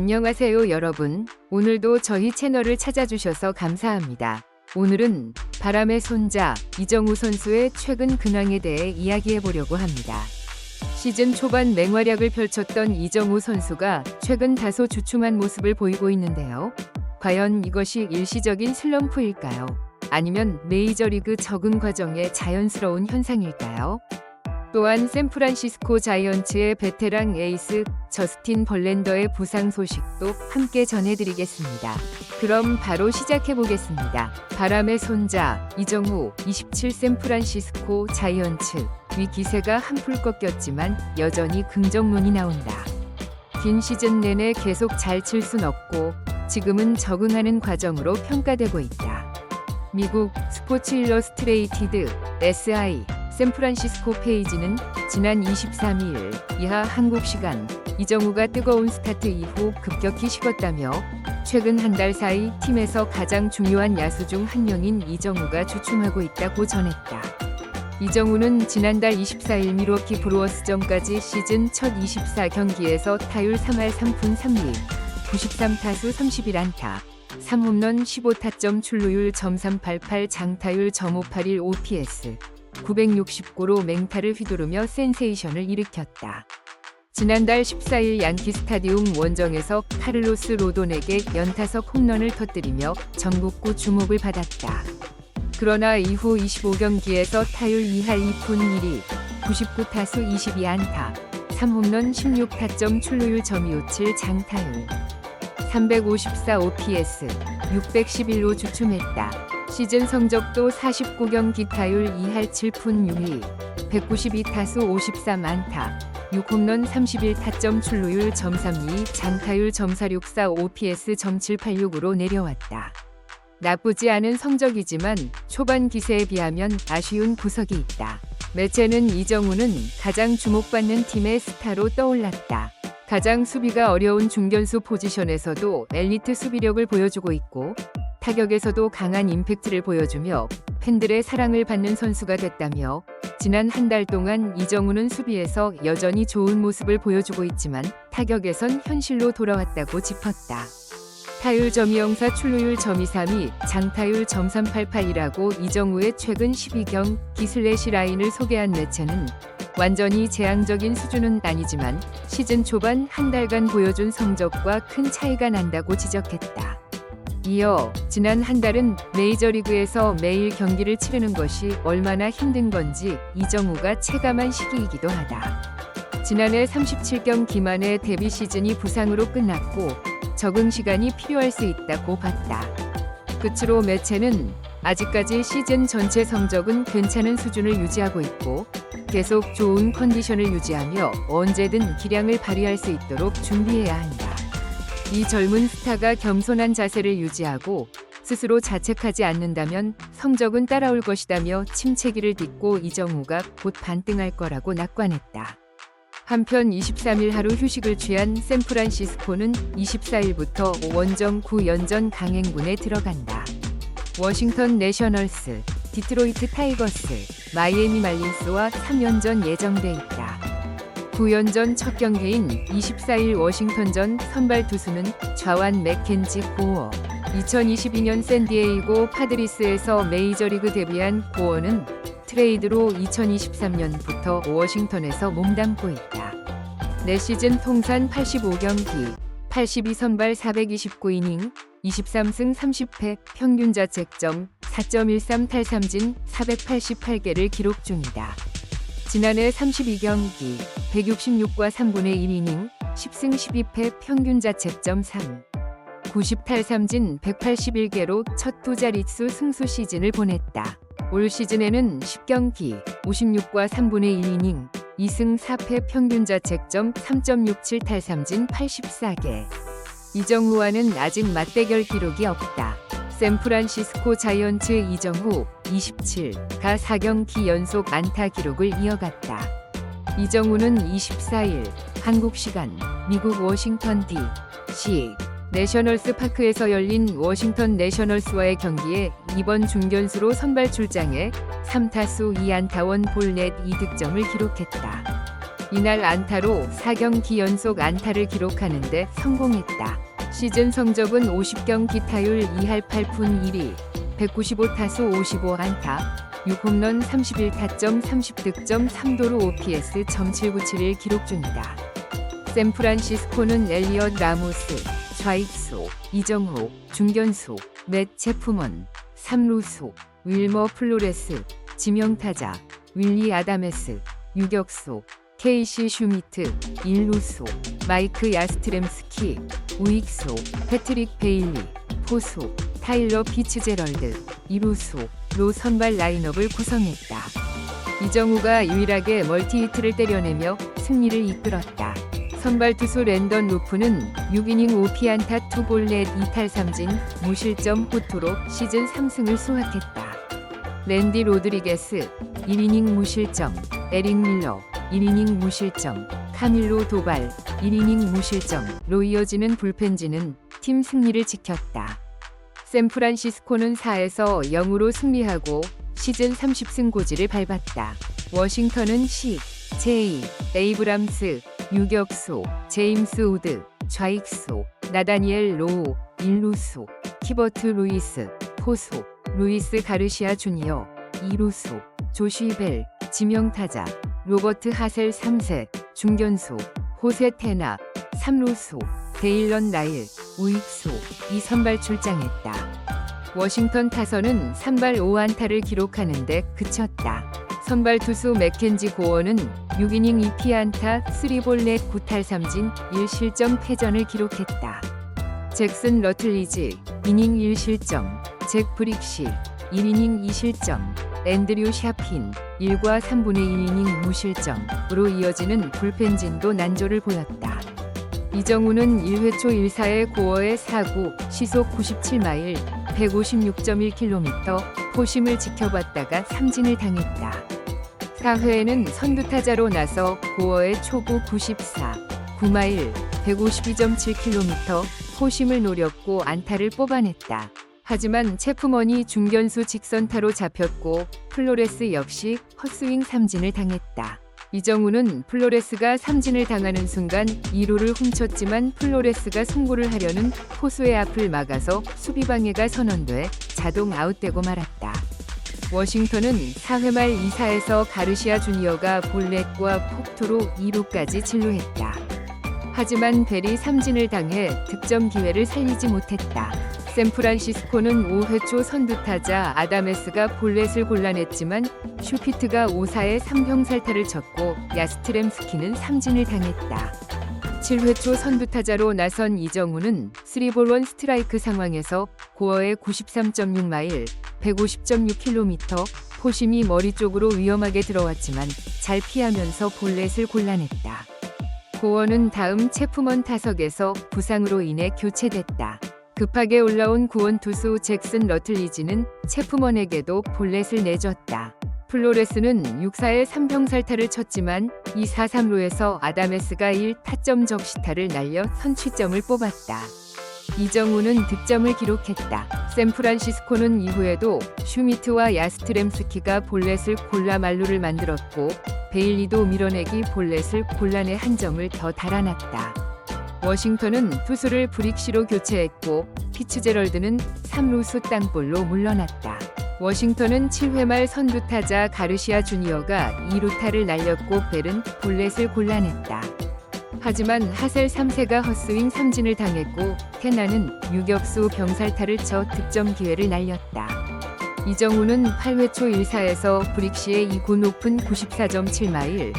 안녕하세요 여러분. 오늘도 저희 채널을 찾아주셔서 감사합니다. 오늘은 바람의 손자 이정우 선수의 최근 근황에 대해 이야기해 보려고 합니다. 시즌 초반 맹활약을 펼쳤던 이정우 선수가 최근 다소 주춤한 모습을 보이고 있는데요. 과연 이것이 일시적인 슬럼프일까요? 아니면 메이저리그 적응 과정의 자연스러운 현상일까요? 또한 샌프란시스코 자이언츠의 베테랑 에이스 저스틴 벌렌더의 부상 소식도 함께 전해드리겠습니다. 그럼 바로 시작해 보겠습니다. 바람의 손자 이정후 27 샌프란시스코 자이언츠 위 기세가 한풀 꺾였지만 여전히 긍정론이 나온다. 긴 시즌 내내 계속 잘 칠 순 없고 지금은 적응하는 과정으로 평가되고 있다. 미국 스포츠 일러스트레이티드 SI 샌프란시스코 페이지는 지난 23일 이하 한국 시간 이정우가 뜨거운 스타트 이후 급격히 식었다며 최근 한 달 사이 팀에서 가장 중요한 야수 중 한 명인 이정우가 주춤하고 있다고 전했다. 이정우는 지난달 24일 미러키 브루어스전까지 시즌 첫 24경기에서 타율 3할 3푼 3리, 93타수 31안타, 3홈런 15타점 출루율 .388 장타율 .581 OPS, 969로 맹타를 휘두르며 센세이션을 일으켰다. 지난달 14일 양키 스타디움 원정에서 카를로스 로돈에게 연타석 홈런을 터뜨리며 전국구 주목을 받았다. 그러나 이후 25경기에서 타율 2할 2푼 1리, 99타수 22안타, 3홈런 16타점 출루율 .257 장타율, 354 OPS, 611로 주춤했다. 시즌 성적도 49경 기 타율 2할 7푼 6리, 192타수 53안타, 6홈런 31타점 출루율 .32, 장타율 .464 OPS .786으로 내려왔다. 나쁘지 않은 성적이지만 초반 기세에 비하면 아쉬운 구석이 있다. 매체는 이정우는 가장 주목받는 팀의 스타로 떠올랐다. 가장 수비가 어려운 중견수 포지션에서도 엘리트 수비력을 보여주고 있고 타격에서도 강한 임팩트를 보여주며 팬들의 사랑을 받는 선수가 됐다며 지난 한 달 동안 이정우는 수비에서 여전히 좋은 모습을 보여주고 있지만 타격에선 현실로 돌아왔다고 짚었다. 타율 점이영사 출루율 점이삼이 장타율 점삼팔팔이라고 이정우의 최근 12경 기슬래시 라인을 소개한 매체는 완전히 재앙적인 수준은 아니지만 시즌 초반 한 달간 보여준 성적과 큰 차이가 난다고 지적했다. 이어 지난 한 달은 메이저리그에서 매일 경기를 치르는 것이 얼마나 힘든 건지 이정우가 체감한 시기이기도 하다. 지난해 37경 기 만에 데뷔 시즌이 부상으로 끝났고 적응 시간이 필요할 수 있다고 봤다. 끝으로 매체는 아직까지 시즌 전체 성적은 괜찮은 수준을 유지하고 있고 계속 좋은 컨디션을 유지하며 언제든 기량을 발휘할 수 있도록 준비해야 한다. 이 젊은 스타가 겸손한 자세를 유지하고 스스로 자책하지 않는다면 성적은 따라올 것이다며 침체기를 딛고 이정우가 곧 반등할 거라고 낙관했다. 한편 23일 하루 휴식을 취한 샌프란시스코는 24일부터 원정 9연전 강행군에 들어간다. 워싱턴 내셔널스, 디트로이트 타이거스, 마이애미 말린스와 3연전 예정돼 있다. 9연 전 첫 경기인 24일 워싱턴전 선발 투수는 좌완 맥켄지 고어. 2022년 샌디에이고 파드리스에서 메이저리그 데뷔한 고어는 트레이드로 2023년부터 워싱턴에서 몸담고 있다. 내 시즌 통산 85경기, 82선발 429이닝, 23승 30패, 평균 자책점 4.13 탈삼진 488개를 기록 중이다. 지난해 32경기, 166과 3분의 1이닝, 10승 12패 평균 자책점 3. 90탈삼진 181개로 첫 투자릿수 승수 시즌을 보냈다. 올 시즌에는 10경기, 56과 3분의 1이닝, 2승 4패 평균 자책점 3.67 탈삼진 84개. 이정후와는 아직 맞대결 기록이 없다. 샌프란시스코 자이언츠 이정후 27가 4경기 연속 안타 기록을 이어갔다. 이정우는 24일 한국 시간 미국 워싱턴 D.C. 내셔널스 파크에서 열린 워싱턴 내셔널스와의 경기에 이번 중견수로 선발 출장해 3타수 2안타원 볼넷 2득점을 기록했다. 이날 안타로 4경기 연속 안타를 기록하는데 성공했다. 시즌 성적은 50경기 타율 2할 8푼 1위, 195타수 55안타, 6홈런 31타점 30득점 3도루 OPS .797을 기록 중이다. 샌프란시스코는 엘리엇 라모스, 좌익수, 이정호, 중견수, 맷 체프먼, 삼루수, 윌머 플로레스, 지명타자, 윌리 아다메스, 유격수, 케이시 슈미트, 일루수, 마이크 야스트렘스키, 우익수, 패트릭 베일리, 포수, 타일러 피츠제럴드, 이루수, 로 선발 라인업을 구성했다. 이정우가 유일하게 멀티히트를 때려내며 승리를 이끌었다. 선발 투수 랜던 루프는 6이닝 5피안타 2볼넷 2탈 3진 무실점 호투로 시즌 3승을 수확했다. 랜디 로드리게스 1이닝 무실점, 에릭 밀러 1이닝 무실점, 카밀로 도발 1이닝 무실점로 이어지는 불펜진은 팀 승리를 지켰다. 샌프란시스코는 4에서 0으로 승리하고 시즌 30승 고지를 밟았다. 워싱턴은 C, 제이, 에이브람스, 유격수, 제임스 우드, 좌익수, 나다니엘 로우, 일루수, 키버트 루이스, 포수, 루이스 가르시아 주니어, 이루수, 조쉬벨, 지명타자, 로버트 하셀 3세, 중견수, 호세 테나, 3루수, 데일런 라일, 우익수, 이 선발 출장했다. 워싱턴 타선은 선발 5안타를 기록하는데 그쳤다. 선발 투수 맥켄지 고원은 6이닝 2피안타 3볼넷 9탈 3진 1실점 패전을 기록했다. 잭슨 러틀리즈 2이닝 1실점, 잭 브릭시 1이닝 2실점, 앤드류 샤핀 1과 3분의 1이닝 무실점으로 이어지는 불펜진도 난조를 보였다. 이정우는 1회 초 1사의 고어의 4구, 시속 97마일, 156.1km, 포심을 지켜봤다가 삼진을 당했다. 4회에는 선두타자로 나서 고어의 초구 94, 9마일, 152.7km, 포심을 노렸고 안타를 뽑아냈다. 하지만 체프먼이 중견수 직선타로 잡혔고 플로레스 역시 헛스윙 삼진을 당했다. 이정우는 플로레스가 삼진을 당하는 순간 2루를 훔쳤지만 플로레스가 송구를 하려는 포수의 앞을 막아서 수비 방해가 선언돼 자동 아웃되고 말았다. 워싱턴은 4회 말 2사에서 가르시아 주니어가 볼넷과 폭투로 2루까지 진루했다. 하지만 벨이 삼진을 당해 득점 기회를 살리지 못했다. 샌프란시스코는 5회 초 선두타자 아다메스가 볼넷을 골라냈지만 슈피트가 5사에 3병살타를 쳤고 야스트렘스키는 삼진을 당했다. 7회 초 선두타자로 나선 이정우는 3볼 1 스트라이크 상황에서 고어의 93.6마일, 150.6km, 포심이 머리 쪽으로 위험하게 들어왔지만 잘 피하면서 볼넷을 골라냈다. 고원은 다음 체프먼 타석에서 부상으로 인해 교체됐다. 급하게 올라온 구원 투수 잭슨 러틀리지는 체프먼에게도 볼넷을 내줬다. 플로레스는 6사에 3병 살타를 쳤지만 2사 3루에서 아다메스가 1타점 적시타를 날려 선취점을 뽑았다. 이정우는 득점을 기록했다. 샌프란시스코는 이후에도 슈미트와 야스트렘스키가 볼넷을 골라 말루를 만들었고 베일리도 밀어내기 볼넷을 골라내 한 점을 더 달아났다. 워싱턴은 투수를 브릭시로 교체했고 피츠제럴드는 3루수 땅볼로 물러났다. 워싱턴은 7회 말 선두 타자 가르시아 주니어가 2루타를 날렸고 벨은 볼넷을 골라냈다. 하지만 하셀 3세가 헛스윙 삼진을 당했고 테나는 유격수 병살타를 쳐 득점 기회를 날렸다. 이정우는 8회 초 1사에서 브릭시의 2구 높은 94.7마일,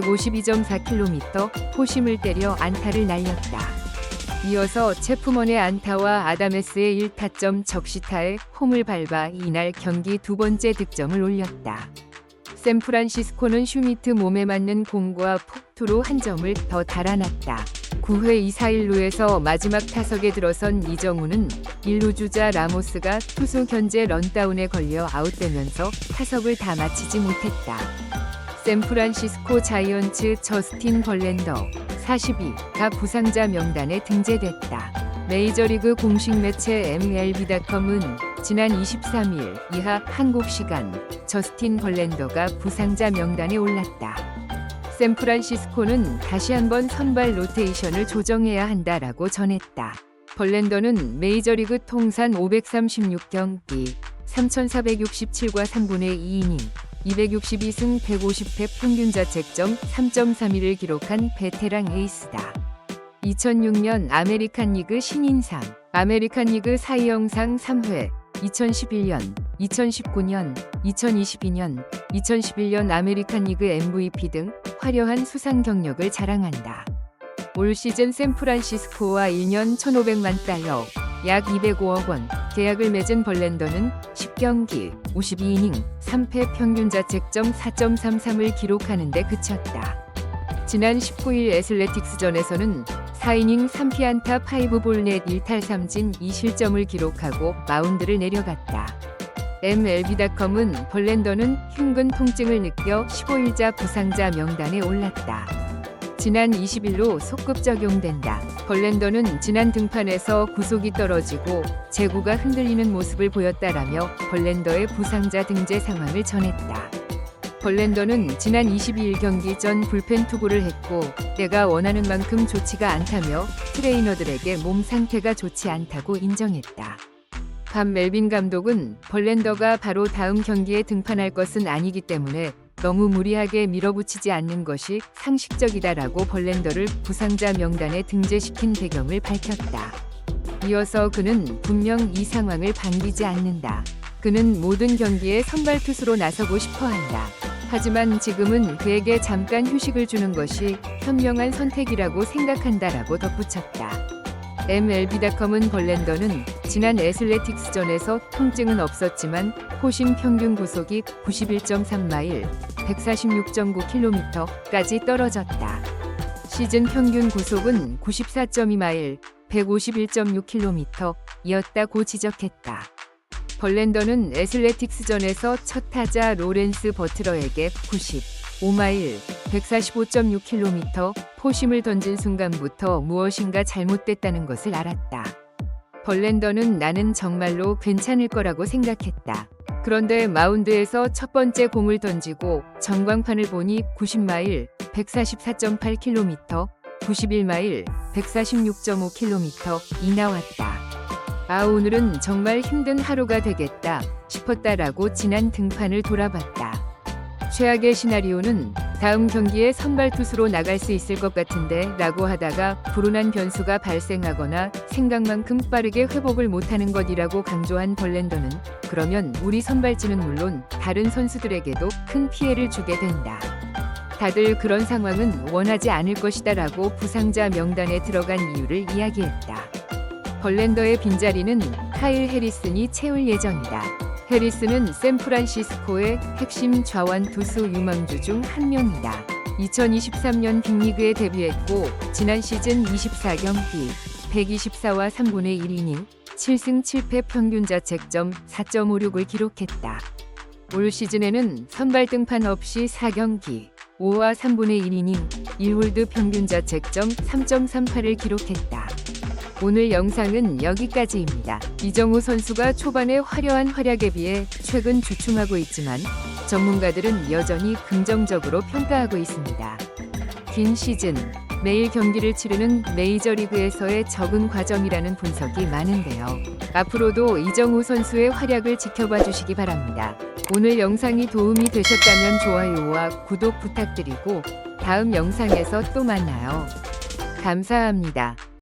152.4km 포심을 때려 안타를 날렸다. 이어서 체프먼의 안타와 아다메스의 1타점 적시타에 홈을 밟아 이날 경기 두 번째 득점을 올렸다. 샌프란시스코는 슈미트 몸에 맞는 공과 폭투로 한 점을 더 달아났다. 9회 2-4-1루에서 마지막 타석에 들어선 이정우는 1루 주자 라모스가 투수 견제 런다운에 걸려 아웃되면서 타석을 다 마치지 못했다. 샌프란시스코 자이언츠 저스틴 벌렌더 42가 부상자 명단에 등재됐다. 메이저리그 공식 매체 MLB.com은 지난 23일 이하 한국 시간 저스틴 벌렌더가 부상자 명단에 올랐다. 샌프란시스코는 다시 한번 선발 로테이션을 조정해야 한다라고 전했다. 벌렌더는 메이저리그 통산 536경기, 3,467과 3분의 2이닝, 262승 150패 평균 자책점 3.31을 기록한 베테랑 에이스다. 2006년 아메리칸 리그 신인상, 아메리칸 리그 사이영상 3회, 2011년, 2019년, 2022년, 2011년 아메리칸 리그 MVP 등 화려한 수상 경력을 자랑한다. 올 시즌 샌프란시스코와 1년 1,500만 달러, 약 205억 원 계약을 맺은 벌렌더는 10경기, 52이닝, 3패 평균 자책점 4.33을 기록하는 데 그쳤다. 지난 19일 애슬레틱스전에서는 4이닝 3피안타 5볼넷 1탈 3진 2실점을 기록하고 마운드를 내려갔다. MLB.com은 벌렌더는 흉근 통증을 느껴 15일자 부상자 명단에 올랐다. 지난 20일로 소급 적용된다. 벌렌더는 지난 등판에서 구속이 떨어지고 제구가 흔들리는 모습을 보였다라며 벌렌더의 부상자 등재 상황을 전했다. 벌렌더는 지난 22일 경기 전 불펜 투구를 했고 내가 원하는 만큼 좋지가 않다며 트레이너들에게 몸 상태가 좋지 않다고 인정했다. 반 멜빈 감독은 벌렌더가 바로 다음 경기에 등판할 것은 아니기 때문에 너무 무리하게 밀어붙이지 않는 것이 상식적이다라고 벌렌더를 부상자 명단에 등재시킨 배경을 밝혔다. 이어서 그는 분명 이 상황을 반기지 않는다. 그는 모든 경기에 선발 투수로 나서고 싶어 한다. 하지만 지금은 그에게 잠깐 휴식을 주는 것이 현명한 선택이라고 생각한다라고 덧붙였다. MLB.com은 벌렌더는 지난 애슬레틱스전에서 통증은 없었지만 포심 평균 구속이 91.3마일, 146.9km까지 떨어졌다. 시즌 평균 구속은 94.2마일, 151.6km이었다고 지적했다. 벌렌더는 애슬레틱스전에서 첫 타자 로렌스 버트러에게 95마일, 145.6km 포심을 던진 순간부터 무엇인가 잘못됐다는 것을 알았다. 벌렌더는 나는 정말로 괜찮을 거라고 생각했다. 그런데 마운드에서 첫 번째 공을 던지고 전광판을 보니 90마일, 144.8km, 91마일, 146.5km이 나왔다. 아, 오늘은 정말 힘든 하루가 되겠다 싶었다라고 지난 등판을 돌아봤다. 최악의 시나리오는 다음 경기에 선발 투수로 나갈 수 있을 것 같은데 라고 하다가 불운한 변수가 발생하거나 생각만큼 빠르게 회복을 못하는 것이라고 강조한 벌렌더는 그러면 우리 선발진은 물론 다른 선수들에게도 큰 피해를 주게 된다. 다들 그런 상황은 원하지 않을 것이다 라고 부상자 명단에 들어간 이유를 이야기했다. 벌렌더의 빈자리는 카일 해리슨이 채울 예정이다. 해리슨은 샌프란시스코의 핵심 좌완 투수 유망주 중 한 명이다. 2023년 빅리그에 데뷔했고 지난 시즌 24경기 124와 3분의 1이닝 7승 7패 평균 자책점 4.56을 기록했다. 올 시즌에는 선발 등판 없이 4경기 5와 3분의 1이닝 1홀드 평균 자책점 3.38을 기록했다. 오늘 영상은 여기까지입니다. 이정우 선수가 초반에 화려한 활약에 비해 최근 주춤하고 있지만 전문가들은 여전히 긍정적으로 평가하고 있습니다. 긴 시즌, 매일 경기를 치르는 메이저리그에서의 적응 과정이라는 분석이 많은데요. 앞으로도 이정우 선수의 활약을 지켜봐 주시기 바랍니다. 오늘 영상이 도움이 되셨다면 좋아요와 구독 부탁드리고 다음 영상에서 또 만나요. 감사합니다.